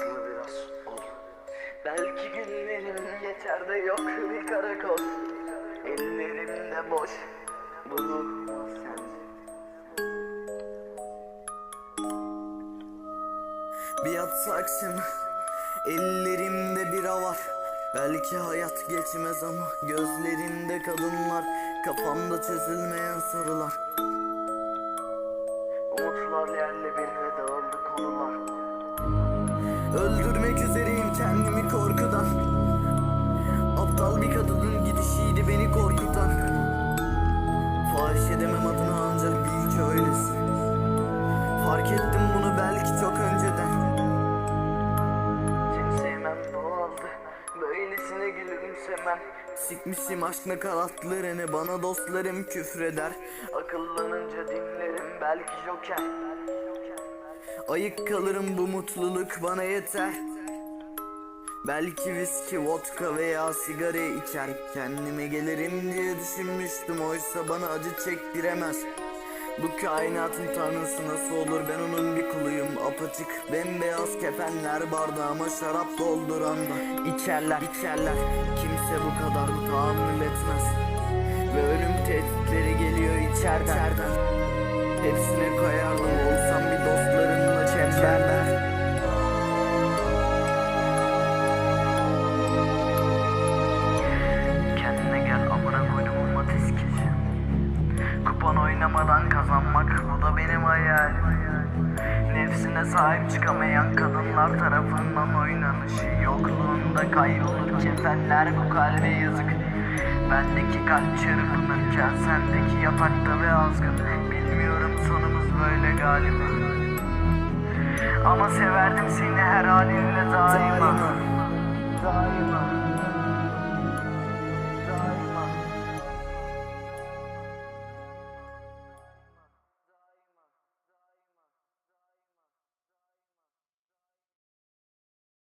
biraz ol. Belki günlerim yeter de yok bir karakol. Ellerimde boş, bunu sen. Bir yatsak şimdi Ellerimde bira var Belki hayat geçmez ama Gözlerimde kadınlar Kafamda çözülmeyen sorular Umutlar yerle bir ve dağıldı konular Öldürmek üzereyim kendimi korkudan. Aptal bir kadının gidişiydi beni korkutan. Fahiş edemem adını ancak bil ki öylesin Fark ettim bunu belki çok önceden. Seni sevmem doğaldı Böylesine gülümsemem. Sikmişim aşk nakaratlarını Bana dostlarım küfreder. Akıllanınca dinlerim belki joker Ayık kalırım bu mutluluk bana yeter. Belki viski, vodka veya sigara içer. Kendime gelirim diye düşünmüştüm. Oysa bana acı çektiremez. Bu kainatın tanrısı nasıl olur? Ben onun bir kuluyum. Apaçık bembeyaz kefenler bardağıma şarap dolduranda İçerler, içerler. Kimse bu kadar tahammül etmez. Ve ölüm tehditleri geliyor içeriden Hepsine koyardım olsam bir oynamadan kazanmak bu da benim hayalim Nefsine sahip çıkamayan kadınlar tarafından oynanışı Yokluğunda kaybolur kefenler bu kalbe yazık. Bendeki kalp çırpınırken sendeki yatakta ve azgın. Bilmiyorum sonumuz böyle galiba. Ama severdim seni her halinle daima. Daima